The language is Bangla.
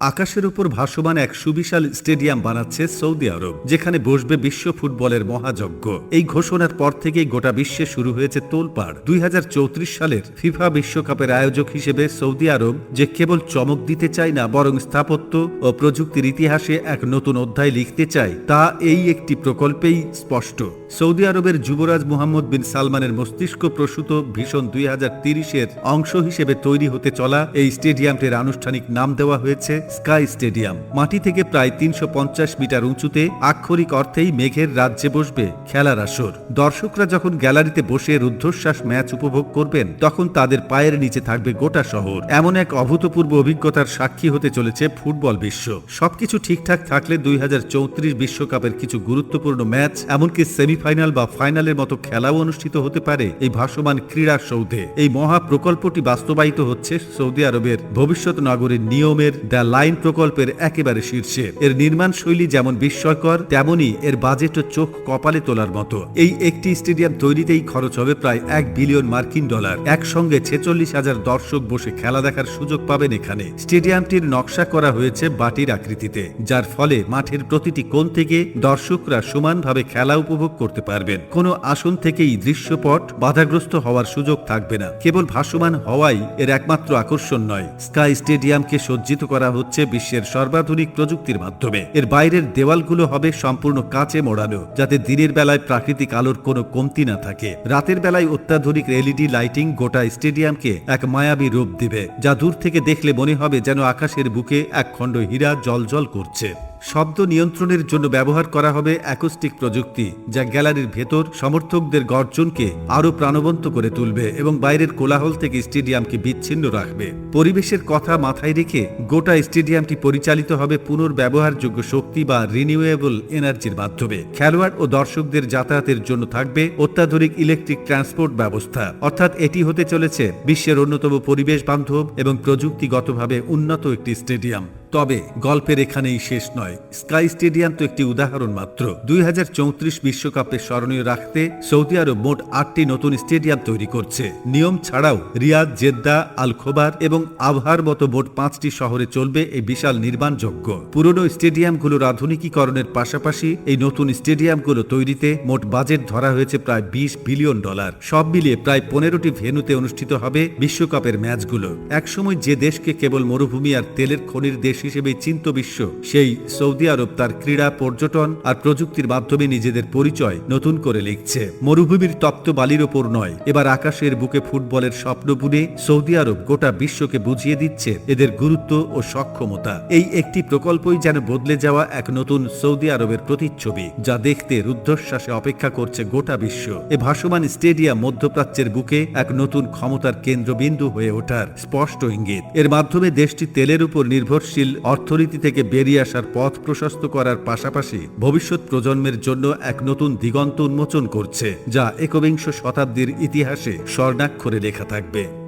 আকাশের উপর ভাসমান এক সুবিশাল স্টেডিয়াম বানাচ্ছে সৌদি আরব, যেখানে বসবে বিশ্ব ফুটবলের মহাযজ্ঞ। এই ঘোষণার পর থেকেই গোটা বিশ্বে শুরু হয়েছে তোলপাড়। দুই হাজার চৌত্রিশ সালের ফিফা বিশ্বকাপের আয়োজক হিসেবে সৌদি আরব, যে কেবল চমক দিতে চায় না, বরং স্থাপত্য ও প্রযুক্তির ইতিহাসে এক নতুন অধ্যায় লিখতে চায়, তা এই একটি প্রকল্পেই স্পষ্ট। সৌদি আরবের যুবরাজ মোহাম্মদ বিন সালমানের মস্তিষ্ক প্রসূত ভীষণ দুই তিরিশের অংশ হিসেবে তৈরি হতে চলা এই স্টেডিয়ামটির আনুষ্ঠানিক নাম দেওয়া হয়েছে স্কাই স্টেডিয়াম। মাটি থেকে প্রায় তিনশো পঞ্চাশ মিটার উঁচুতে আক্ষরিক অর্থেই মেঘের রাজ্যে বসবে খেলার আসর। দর্শকরা যখন গ্যালারিতে বসে রুদ্ধশ্বাস ম্যাচ উপভোগ করবেন, তখন তাদের পায়ের নিচে থাকবে গোটা শহর। এমন এক অভূতপূর্ব অভিজ্ঞতার সাক্ষী হতে চলেছে ফুটবল বিশ্ব। সবকিছু ঠিকঠাক থাকলে দুই বিশ্বকাপের কিছু গুরুত্বপূর্ণ ম্যাচ, এমনকি সেমিফাইনাল বা ফাইনালের মতো খেলাও অনুষ্ঠিত হতে পারে এই ভাসমান ক্রীড়া সৌধে। এই মহা প্রকল্পটি বাস্তবায়িত হচ্ছে সৌদি আরবের ভবিষ্যৎ নগরীর নিয়মের দ্য লাইন প্রকল্পের একেবারে শীর্ষে। এর নির্মাণ শৈলী যেমন বিস্ময়কর তেমনি এর বাজেটও চোখ কপালে তোলার মতো। এই একটি স্টেডিয়াম তৈরিতেই খরচ হবে প্রায় এক বিলিয়ন মার্কিন ডলার। একসঙ্গে ছেচল্লিশ হাজার দর্শক বসে খেলা দেখার সুযোগ পাবেন এখানে। স্টেডিয়ামটির নকশা করা হয়েছে বাটির আকৃতিতে, যার ফলে মাঠের প্রতিটি কোণ থেকে দর্শকরা সমানভাবে খেলা উপভোগ করতে পারবেন। কোনো আসন থেকেই দৃশ্যপট বাধাগ্রস্ত হওয়ার সুযোগ থাকবে না। কেবল ভাসমান হওয়াই এর একমাত্র আকর্ষণ নয়। স্কাই স্টেডিয়ামকে সজ্জিত করা হচ্ছে বিশ্বের সর্বাধুনিক প্রযুক্তির মাধ্যমে। এর বাইরের দেওয়ালগুলো হবে সম্পূর্ণ কাঁচে মোড়ানো, যাতে দিনের বেলায় প্রাকৃতিক আলোর কোনো কমতি না থাকে। রাতের বেলায় অত্যাধুনিক এলইডি লাইটিং গোটা স্টেডিয়ামকে এক মায়াবী রূপ দিবে, যা দূর থেকে দেখলে মনে হবে যেন আকাশের বুকে এক খণ্ড হীরা জলজল করছে। শব্দ নিয়ন্ত্রণের জন্য ব্যবহার করা হবে অ্যাকোস্টিক প্রযুক্তি, যা গ্যালারির ভেতর সমর্থকদের গর্জনকে আরও প্রাণবন্ত করে তুলবে এবং বাইরের কোলাহল থেকে স্টেডিয়ামকে বিচ্ছিন্ন রাখবে। পরিবেশের কথা মাথায় রেখে গোটা স্টেডিয়ামটি পরিচালিত হবে পুনর্ব্যবহারযোগ্য শক্তি বা রিনিউয়েবল এনার্জির মাধ্যমে। খেলোয়াড় ও দর্শকদের যাতায়াতের জন্য থাকবে অত্যাধুনিক ইলেকট্রিক ট্রান্সপোর্ট ব্যবস্থা। অর্থাৎ এটি হতে চলেছে বিশ্বের অন্যতম পরিবেশ বান্ধব এবং প্রযুক্তিগতভাবে উন্নত একটি স্টেডিয়াম। তবে গল্পের এখানেই শেষ নয়। স্কাই স্টেডিয়াম তো একটি উদাহরণ মাত্র। দুই বিশ্বকাপে স্মরণীয় রাখতে সৌদি আরব মোট আটটি নতুন স্টেডিয়াম তৈরি করছে। নিয়ম ছাড়াও রিয়াদ, জেদ্দা আল খোবার এবং আবহার মতো মোট পাঁচটি শহরে চলবে এই বিশাল নির্মাণযোগ্য পুরনো স্টেডিয়ামগুলোর আধুনিকীকরণের পাশাপাশি এই নতুন স্টেডিয়ামগুলো তৈরিতে মোট বাজেট ধরা হয়েছে প্রায় বিশ বিলিয়ন ডলার। সব মিলিয়ে প্রায় পনেরোটি ভেনুতে অনুষ্ঠিত হবে বিশ্বকাপের ম্যাচগুলো। একসময় যে দেশকে কেবল মরুভূমি আর তেলের খনির দেশ হিসেবে চিন্ত বিশ্ব। সেই সৌদি আরব তার ক্রীড়া, পর্যটন আর প্রযুক্তির মাধ্যমে নিজেদের পরিচয় নতুন করে লিখছে। মরুভূমির তপ্ত বালির ওপর নয়, এবার আকাশের বুকে ফুটবলের স্বপ্ন বুনে সৌদি আরব গোটা বিশ্বকে বুঝিয়ে দিচ্ছে এদের গুরুত্ব ও সক্ষমতা। এই একটি প্রকল্পই যেন বদলে যাওয়া এক নতুন সৌদি আরবের প্রতিচ্ছবি, যা দেখতে রুদ্ধশ্বাসে অপেক্ষা করছে গোটা বিশ্ব। এ ভাসমান স্টেডিয়াম মধ্যপ্রাচ্যের বুকে এক নতুন ক্ষমতার কেন্দ্রবিন্দু হয়ে ওঠার স্পষ্ট ইঙ্গিত। এর মাধ্যমে দেশটি তেলের উপর নির্ভরশীল অর্থনীতি থেকে বেরিয়ে আসার পথ প্রশস্ত করার পাশাপাশি ভবিষ্যৎ প্রজন্মের জন্য এক নতুন দিগন্ত উন্মোচন করছে, যা একবিংশ শতাব্দীর ইতিহাসে স্বর্ণাক্ষরে লেখা থাকবে।